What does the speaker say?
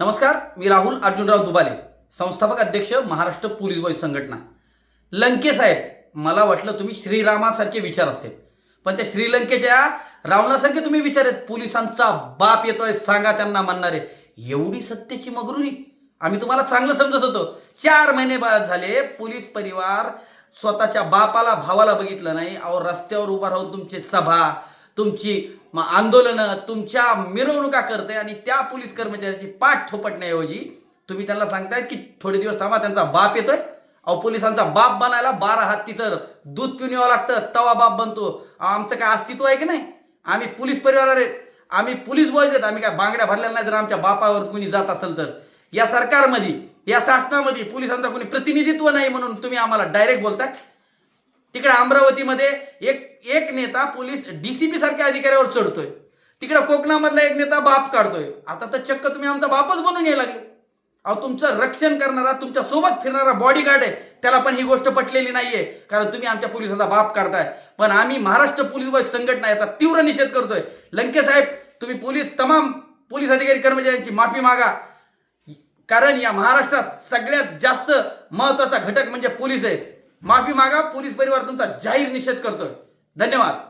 नमस्कार मी राहुल अर्जुनराव दुबाले संस्थापक अध्यक्ष महाराष्ट्र पोलीस बॉय संघटना. लंके साहेब मला वाटलं तुम्ही श्रीरामासारखे विचार असते पण त्या श्रीलंकेच्या रावणासारखे तुम्ही विचार आहेत. पोलिसांचा बाप येतोय सांगा त्यांना म्हणणारे. एवढी सत्तेची मगरुरी. आम्ही तुम्हाला चांगलं समजत होतो. चार महिने बाद झाले पोलीस परिवार स्वतःच्या बापाला भावाला बघितलं नाही. अहो रस्त्यावर उभा राहून तुमची सभा तुमची मग आंदोलनं तुमच्या मिरवणुका करते आणि त्या पोलीस कर्मचाऱ्याची पाठ थोपटण्याऐवजी तुम्ही त्यांना सांगताय की थोडे दिवस थांबा त्यांचा बाप येतोय. अहो पोलिसांचा बाप बनायला बारा हत्तीचं दूध पिऊन यावं लागतं तवा बाप बनतो. आमचं काय अस्तित्व आहे की नाही? आम्ही पोलीस परिवार आहेत. आम्ही पोलीस बॉयज आहेत. आम्ही काय बांगड्या भरलेल्या नाही जर आमच्या बापावर कुणी जात असेल तर. या सरकारमध्ये या शासनामध्ये पोलिसांचा कोणी प्रतिनिधित्व नाही म्हणून तुम्ही आम्हाला डायरेक्ट बोलताय. तिकडे अमरावतीमध्ये एक एक नेता पोलीस डीसीपी सारख्या अधिकाऱ्यावर चढतोय. तिकडे कोकणामधला एक नेता बाप काढतोय. आता तर चक्क तुम्ही आमचा बापच बनून यायला लागले. अहो तुमचं रक्षण करणारा तुमच्यासोबत फिरणारा बॉडीगार्ड आहे. त्याला पण ही गोष्ट पटलेली नाहीये. कारण तुम्ही आमच्या पोलिसाचा बाप काढताय. पण आम्ही महाराष्ट्र पोलीस व संघटना याचा तीव्र निषेध करतोय. लंके साहेब तुम्ही पोलीस तमाम पोलीस अधिकारी कर्मचाऱ्यांची माफी मागा. कारण या महाराष्ट्रात सगळ्यात जास्त महत्त्वाचा घटक म्हणजे पोलीस आहे. माफी मागा पोलीस परिवार तुमचा जाहीर निषेध करतोय. धन्यवाद.